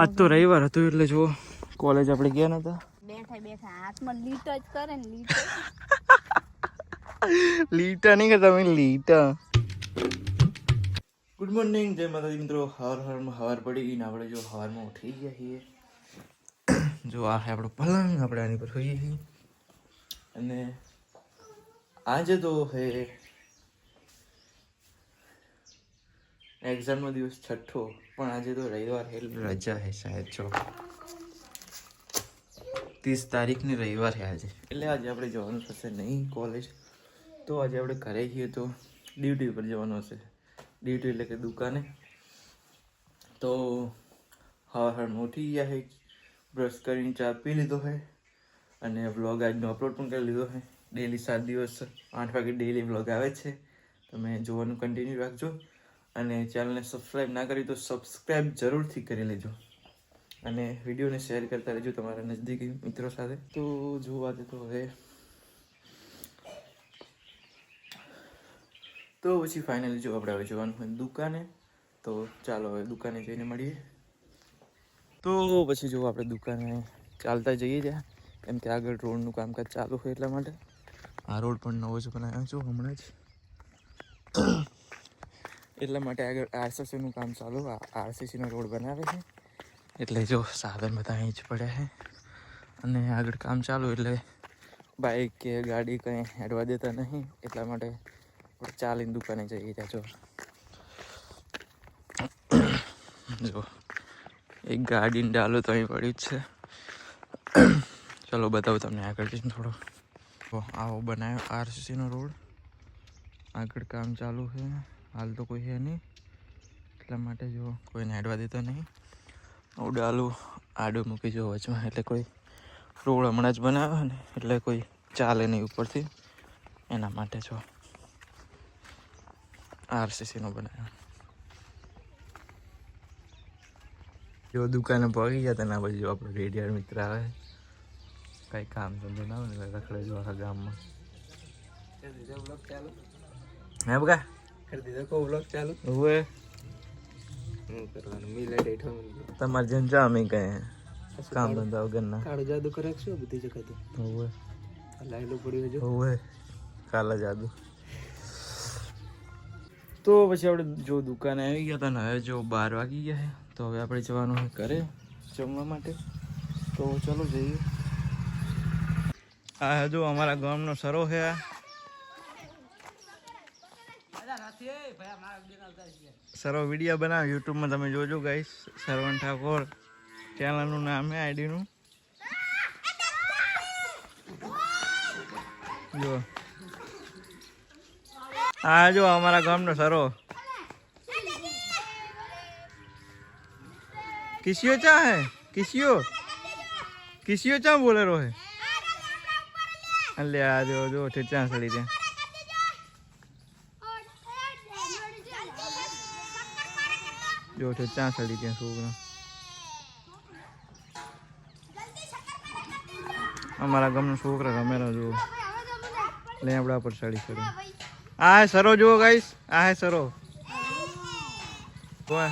આજ તો રવિવાર હતો એટલે જો કોલેજ આપણે ગયા નતા. બેઠા બેઠા હાથમાં લીટ જ કરે ને લીટ. લીટા નહીં કરતા તમે લીટા. ગુડ મોર્નિંગ જય માતાજી મિત્રો. હવાર હવારમાં હવાર પડી ગઈ ને આપણે જો હવારમાં ઉઠી ગયા છીએ. જો આ છે આપણો પલંગ આપણે આની પર હોઈએ છીએ. અને આજે તો હે એક્ઝામનો દિવસ છઠ્ઠો પણ આજે તો રવિવાર છે રજા છે શાયદ જો. ત્રીસ તારીખની રવિવાર છે આજે. એટલે આજે આપણે જવાનું થશે નહીં કોલેજ તો આજે આપણે ઘરે છીએ તો ડ્યુટી પર જવાનું હશે. ડ્યુટી એટલે કે દુકાને. તો હવા હવામાં ઉઠી ગયા છે બ્રશ કરીને ચા પી લીધો છે અને વ્લોગ આજનો અપલોડ પણ કરી લીધો છે ડેલી સાત દિવસ આઠ વાગે ડેલી વ્લોગ આવે છે. તમે જોવાનું કન્ટિન્યુ રાખજો. અને ચેનલને સબસ્ક્રાઈબ ના કરી તો સબસ્ક્રાઈબ જરૂરથી કરી લેજો. અને વિડીયોને શેર કરતા રહેજો તમારા નજદીકી મિત્રો સાથે. તો જોવા દે તો હવે. તો પછી ફાઇનલી જો આપણે હવે જવાનું હોય દુકાને, તો ચાલો હવે દુકાને જઈને મળીએ. તો પછી જો આપણે દુકાને ચાલતા જઈએ ત્યાં. કેમ કે આગળ રોડનું કામકાજ ચાલુ હોય એટલા માટે. આ રોડ પણ નવો જ બનાવ્યો છું હમણાં જ. એટલા માટે આગળ આરસીસીનું કામ ચાલુ. આરસીસીનો રોડ બનાવે છે. એટલે જો સાધન બધા અહીં જ પડ્યા છે. અને આગળ કામ ચાલુ, એટલે બાઇક કે ગાડી કંઈ હેડવા દેતા નહીં. એટલા માટે ચાલીને દુકાને જઈએ ત્યાં જો જો, એક ગાડીને ડાલો તો અહીં પડ્યું જ છે. ચલો બતાવું તમને આગળ જઈને થોડો. આવો બનાવ્યો આરસીસીનો રોડ. આગળ કામ ચાલુ છે. હાલ તો કોઈ છે નહીં. એટલા માટે જો કોઈને હેડવા દેતો નહીં. ઉડાલું આડું મૂકી જો વચમાં, એટલે કોઈ રોડ હમણાં જ બનાવ્યો ને, એટલે કોઈ ચાલે નહીં ઉપરથી. એના માટે જો આરસીસીનો બનાવ્યો. જો દુકાને પગી ગયા તેના પછી જો આપણે રેડિયાર મિત્ર આવે. કંઈ કામ ધંધો ના આવે ને, રખડે જો આખા ગામમાં. હે બગા કરી દીધો. કો વ્લોગ ચાલુ? હવે? હું કરવાનું. મિલે બેઠો તમારે જેમ જા અમે કઈ કામ ધંધા વગરના. કાળો જાદુ કરે છે બધી જગતે? હવે. લાયલો પડ્યો જો હવે. કાલા જાદુ. તો પછી આપણે જો દુકાને આવી ગયા હતા ને હવે જો બાર વાગી ગયા છે. તો હવે આપણે જવાનું ઘરે જમવા માટે. તો ચલો જઈએ. આ હજુ અમારા ગામનો સરો છે આ. સરો વીડિયો બનાવ, યુટ્યુબમાં તમે જોજો ગાઈશ સરવણ ઠાકોર ચેનલનું નામ છે આઈડીનું. જો આ જો અમારા ગામનો સરો કિસિયો ચા હે? કિસિયો કિસિયો ચા બોલેરો હે? અલ્યા જો જો ઠેચા સડી ત્યાં જો ઠેચા સડી ત્યાં છોકરા અમારા ગામના છોકરા રમેરા જુઓ. લેમડા પર સડી સડી આ સરો જુઓ ગાઈસ આ સરો.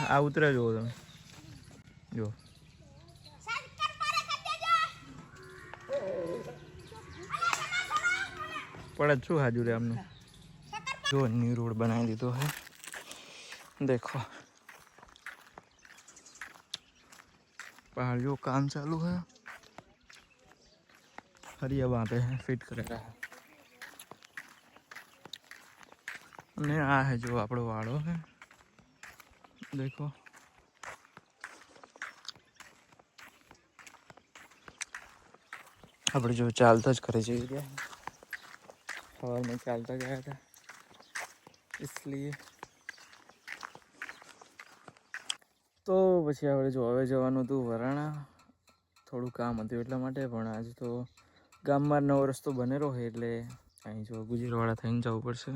આ ઉતરે જુઓ તમે. જો પડે શું હાજુ રે આમનું? જો ન્યુ રોડ બનાવી દીધો હે. દેખો. पहाड़ियों काम चालू है हरिया बांधे हैं फिट करेगा है અને આ હે જો આપણો વાળો હે દેખો આપણે જો ચાલતા જ ઘરે જઈ ગયા સવારમાં ચાલતા ગયા હતા इसलिए તો પછી આપણે જો હવે જવાનું હતું વરાણા. થોડું કામ હતું એટલા માટે, પણ આજે તો ગામમાં નવો રસ્તો બનેલો હોય એટલે અહીં જો ગુજરવાડા થઈને જવું પડશે.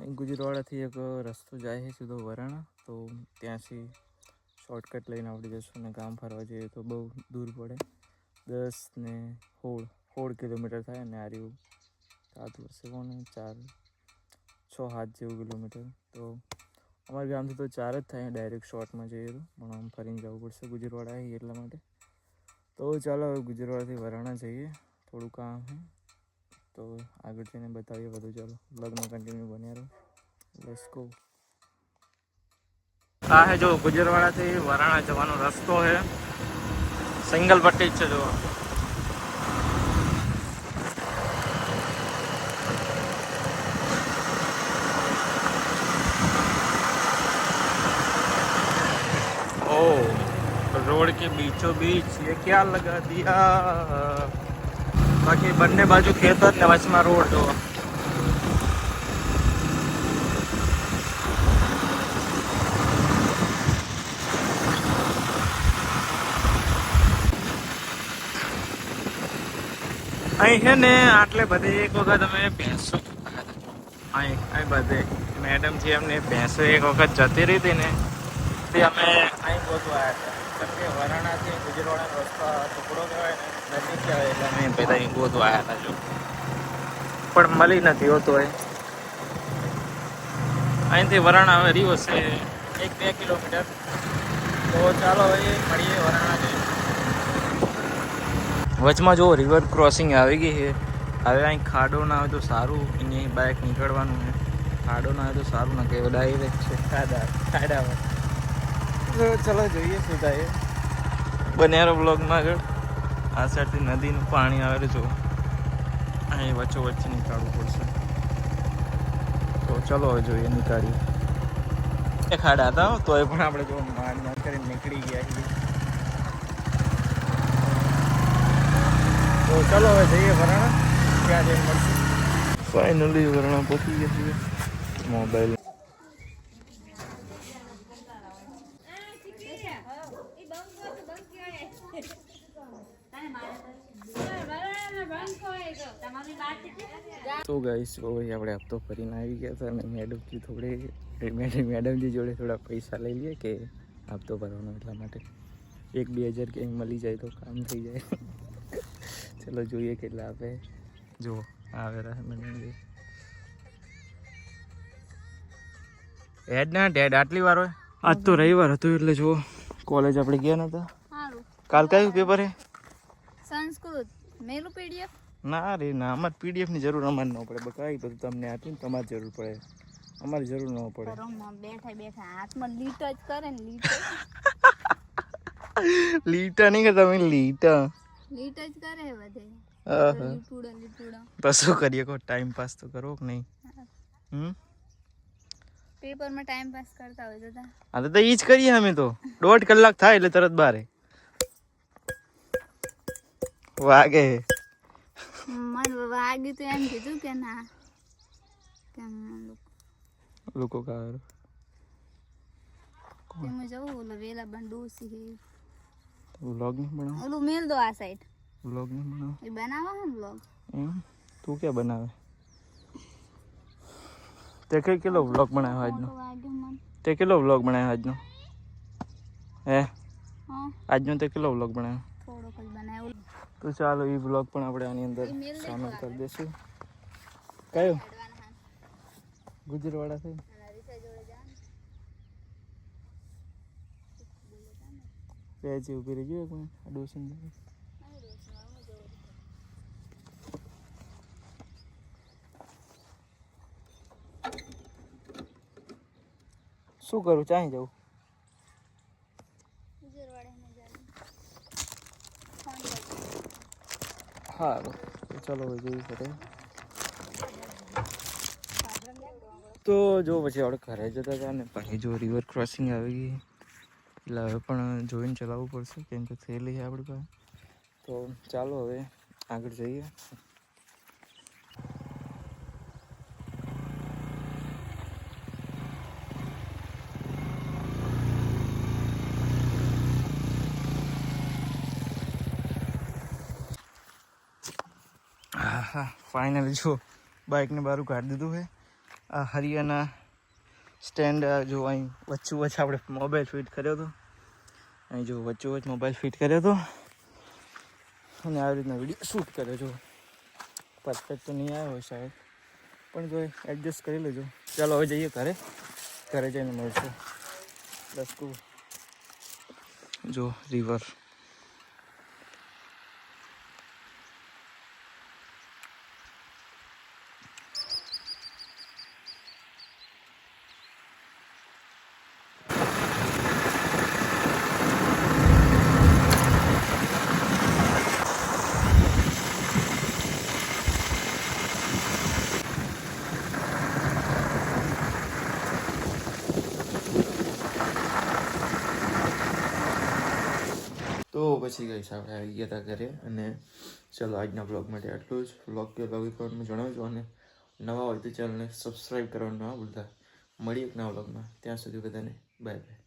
અહીં ગુજરવાળાથી એક રસ્તો જાય છે સીધો વરાણા. તો ત્યાંથી શોર્ટકટ લઈને આવડી જશું અને ગામ ફરવા જઈએ તો બહુ દૂર પડે. દસ ને સોળ સોળ કિલોમીટર થાય અને આ રહ્યું સાત વર્ષે કોને? ચાર, છ, સાત જેવું કિલોમીટર. તો અમારા ગામથી તો ચાર જ થાય ડાયરેક્ટ શોર્ટમાં જઈએ તો. પણ આમ ફરીને જવું પડશે ગુજરવાડા એટલા માટે. તો ચાલો હવે ગુજરવાડાથી વરાણા જઈએ. થોડું કામ છે તો આગળ જઈને બતાવીએ બધું. ચાલો, લગ્ન કન્ટિન્યુ બન્યા રહો. લેટ્સ ગો આ હે જો ગુજરવાડાથી વરાણા જવાનો રસ્તો છે સિંગલ પટ્ટી જ છે જો रोड के बीचों बीच ये क्या लगा दिया બાકી બંને બાજુ ખેતર ને વચમાં રોડ જો અહીં છે ને આટલે બધે એક વખત અમે ભેંસો અહીં અહીં બધે મેડમ છે એમને ભેંસો એક વખત જતી રહી હતી ને તે અમે અહીં ગોતવા આવ્યા હતા કે પણ મળી નથી હોતો એ અહીંથી વરાણા હવે રહ્યો છે એક બે કિલોમીટર. તો ચાલો મળીએ વરાણા જઈને વચમાં જો રિવર ક્રોસિંગ આવી ગઈ છે. હવે અહીં ખાડો ના હોય તો સારું, અહીંયા બાઇક નીકળવાનું ખાડો ના હોય તો સારું, ના કહેવાય. ડાયરેક્ટ છે. ખાડા ખાડામાં. તો ચલો જોઈએ શું થાય બનેરો બ્લોગમાં આગળ. આ સાઈડથી નદીનું પાણી આવે જો અહીં વચ્ચો વચ્ચે નીકાળવું પડશે. તો ચલો હવે જોઈએ નીકાળીએ. એ ખાડા હતા તો તોય પણ આપણે જો માંડ માંડ કરીને નીકળી ગયા છીએ. તો ચલો હવે જઈએ વરાણા. ત્યાં જઈને મળશું. ફાઇનલી વરાણા પહોંચી ગયા છીએ. મોબાઈલ તો ગાઈસ ભાઈ આપણે હપ્તો ફરીને આવી ગયા હતા અને મેડમજી થોડે મેડમ મેડમજી જોડે થોડા પૈસા લઈ લઈએ કે હપ્તો ભરવાનો એટલા માટે. એક બે હજાર ક્યાંય મળી જાય તો કામ થઈ જાય. ચલો જોઈએ કેટલા આપે. જુઓ આવે રહે મેડમજી હેડ ના ડેડ આટલી વાર હોય? આજ તો રવિવાર હતું એટલે જુઓ કોલેજ આપણે ગયા નતા. કાલ કયું પેપર હે સંસ્કૃત મેલું પીડીએફ ના રે ના અમારે પીડીએફની જરૂર અમારે ન પડે. બકાઈ બધું તમને આપ્યું ને તમારે જરૂર પડે. અમારે જરૂર ન પડે. રૂમમાં બેઠા બેઠા હાથમાં લીટ જ કરે ને લીટ. લીટા નહીં કે તમે લીટા. લીટ જ કરે બધે. આહા. લીટુડા લીટુડા. તો શું કરીએ કો ટાઈમ પાસ તો કરવો કે નહીં? હમ? પેપરમાં ટાઈમ પાસ કરતા હોય તો તા. હા તો ઈ જ કરીએ અમે તો. દોઢ કલાક થાય એટલે તરત બારે. વાગે. મને વાગ્યું તો એમ કીધું કે ના. કે લોકો. લોકો કાવે તેમાં જવું ઓલો વેલા બંડોસી હે વ્લોગ નહીં બનાવ? ઓલું મેલ દો આ સાઈડ વ્લોગ નહીં બનાવ? એ બનાવો ને વ્લોગ? એમ? તું કે બનાવે? તે કઈ કેટલો વ્લોગ બનાવ્યો આજનો? તે કેટલો વ્લોગ બનાવ્યો આજનો? હે. આજનો તે કેટલો વ્લોગ બનાવ્યો? તો ચાલો એ બ્લોગ પણ આપણે આની અંદર સામેલ કરી દઈશું. કયો? ગુજરવાડા થી બે જે ઊભી રહી એક મિનિટ. આ ડોસન શું કરું? ચાહી જવું. સારું ચલો જઈએ ઘરે. તો જો, પછી આપણે ઘરે જતા હતા ને, પછી જો રિવર ક્રોસિંગ આવી ગઈ. એટલે હવે પણ જોઈને ચલાવવું પડશે, કેમ કે થયેલી છે આપણી પાસે. તો ચાલો હવે આગળ જઈએ. હા ફાઇનલી જો બાઇકને બહાર કાઢી દીધું છે. આ હરિયાણા સ્ટેન્ડ જો અહીં વચ્ચે વચ્ચે આપણે મોબાઈલ ફિટ કર્યો હતો. અહીં જો વચ્ચે વચ્ચે મોબાઈલ ફિટ કર્યો હતો. અને આવી રીતના વીડિયો શૂટ કર્યો જો પરફેક્ટ તો નહીં આવ્યો શાયદ પણ જો એડજસ્ટ કરી લેજો. ચાલો હવે જઈએ ઘરે. ઘરે જઈને મળશે. દસકુ જો રિવર તો પછી ગઈ આપણે આવી ગયા હતા ઘરે અને ચલો આજના બ્લોગ માટે આટલું જ. બ્લોગ કે બ્લોગ રિપોર્ટમાં જણાવજો અને નવા હોય તો ચેનલને સબસ્ક્રાઈબ કરવાનું ના ભૂલતા. મળીએ એક નવા બ્લોગમાં ત્યાં સુધી બધાને બાય બાય